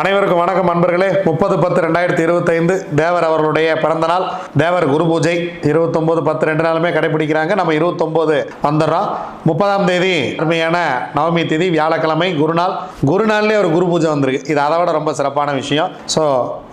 அனைவருக்கும் வணக்கம் அன்பர்களே முப்பது பத்து ரெண்டாயிரத்தி இருபத்தைந்து தேவர் அவர்களுடைய பிறந்தநாள் தேவர் குரு பூஜை. இருபத்தொம்போது பத்து ரெண்டு நாளுமே கடைபிடிக்கிறாங்க. நம்ம இருபத்தொம்போது வந்துடுறோம். முப்பதாம் தேதி அருமையான நவமி தேதி வியாழக்கிழமை குருநாள். குருநாள்லேயே ஒரு குரு பூஜை வந்திருக்கு. இது அதை விட ரொம்ப சிறப்பான விஷயம். ஸோ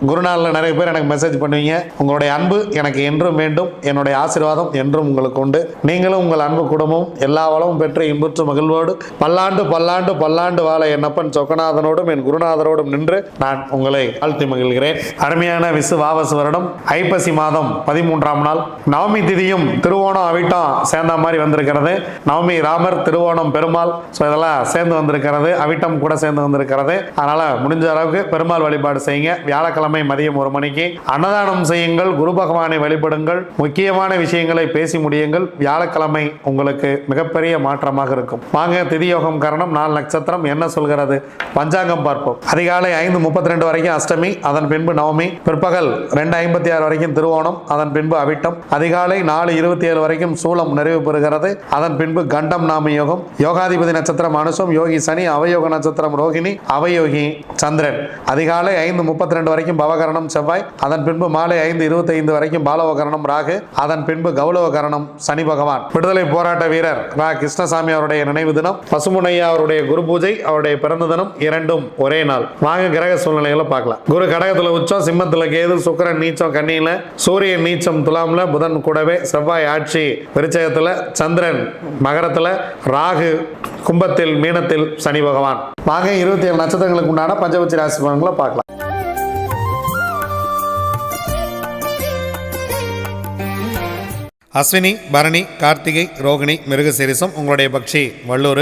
குருநாளில் நிறைய பேர் எனக்கு மெசேஜ் பண்ணுவீங்க. உங்களுடைய அன்பு எனக்கு என்றும் வேண்டும். என்னுடைய ஆசீர்வாதம் என்றும் உங்களுக்கு உண்டு. நீங்களும் உங்கள் அன்பு குடும்பம் எல்லா வளமும் பெற்று இன்புற்று மகிழ்வோடு பல்லாண்டு பல்லாண்டு பல்லாண்டு வாழ என்னப்பன் சொக்கநாதனோடும் என் குருநாதரோடும் நின்று நான் உங்களை வாழ்த்தி மகிழ்கிறேன். அருமையான விசு வாவசு வருடம் ஐப்பசி மாதம் பதிமூன்றாம் நாள் நவமி திதியும் திருவோணம் அவிட்டம் சேர்ந்த மாதிரி வந்திருக்கிறது. நவமி ராமர் திருவோணம் பெருமாள் ஸோ இதெல்லாம் சேர்ந்து வந்திருக்கிறது. அவிட்டம் கூட சேர்ந்து வந்திருக்கிறது. அதனால முடிஞ்ச அளவுக்கு பெருமாள் வழிபாடு செய்யுங்க. வியாழக்கிழமை மதியம் ஒரு மணிக்கு அன்னதானம் செய்யுங்கள். குரு பகவானை வழிபடுங்கள். முக்கியமான விஷயங்களை பேசி முடியுங்கள். வியாழக்கிழமை உங்களுக்கு மிகப்பெரிய மாற்றமாக இருக்கும். வாங்க திதியோகம் காரணம் நாலு நட்சத்திரம் என்ன சொல்கிறது? பஞ்சாங்கம் பார்ப்போம். அதிகாலை ஐந்து முப்பத்தி ரெண்டு வரைக்கும் அஷ்டமி அதன் பின்பு நவமி பிற்பகல் ரெண்டு ஐம்பத்தி ஆறு வரைக்கும் திருவோணம் அதன் பின்பு அவிட்டம். அதிகாலை நாலு இருபத்தி ஏழு வரைக்கும் சூளம் நிறைவு பெறுகிறது. அதன் பின்பு கண்டம் நாம யோகம். யோகாதிபதி நட்சத்திரம் அனுசம் யோகி சனி அவயோக நட்சத்திரம் ரோகிணி அவயோகி சந்திரன். அதிகாலை ஐந்து முப்பத்தி ரெண்டு வரைக்கும் பவகரணம் செவ்வாய். அதன் பின்பு மாலை ஐந்து இருபத்தி ஐந்து வரைக்கும் பாலவகரணம் ராகு. அதன் பின்பு கௌலவகரணம் சனி பகவான். விடுதலை போராட்ட வீரர் ரா. கிருஷ்ணசாமி அவருடைய நினைவு தினம் பசுமுனையா அவருடைய குரு பூஜை அவருடைய பிறந்த தினம் இரண்டும் ஒரே நாள். வாங்க கிரக சூழ்நிலைகளை பார்க்கலாம். குரு கடகத்துல உச்சம் சிம்மத்துல கேது சுக்கரன் நீச்சம் கன்னியில சூரியன் நீச்சம் துலாம்ல புதன் கூடவே செவ்வாய் ஆட்சி விருச்சகத்துல சந்திரன் மகரத்துல ராகு கும்பத்தில் மீனத்தில் சனி பகவான். வாங்க இருபத்தி ஏழு நட்சத்திரங்களுக்கு உண்டான பஞ்சபட்சி ராசி பலன்களை பார்க்கலாம். அஸ்வினி பரணி கார்த்திகை ரோகிணி மிருகசீரிசம் உங்களுடைய பக்ஷி வல்லூர்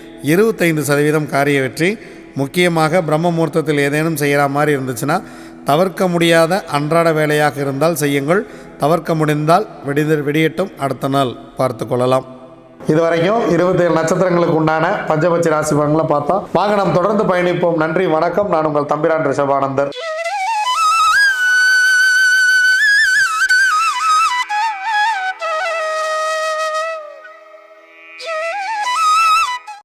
இருபத்தைந்து சதவீதம் காரிய வெற்றி. முக்கியமாக பிரம்ம முகூர்த்தத்தில் ஏதேனும் செய்கிற மாதிரி இருந்துச்சுன்னா தவிர்க்க முடியாத அன்றாட வேலையாக இருந்தால் செய்யுங்கள். தவிர்க்க முடிந்தால் வெடிது வெடியட்டும். அடுத்த நாள் பார்த்து கொள்ளலாம். இதுவரைக்கும் இருபத்தேழு நட்சத்திரங்களுக்கு உண்டான பஞ்சபட்சி ராசி பலன்களை பார்த்தோம் வாங்க நாம் தொடர்ந்து பயணிப்போம். நன்றி வணக்கம். நான் உங்கள் தம்பிரான் ரிஷபானந்தர்.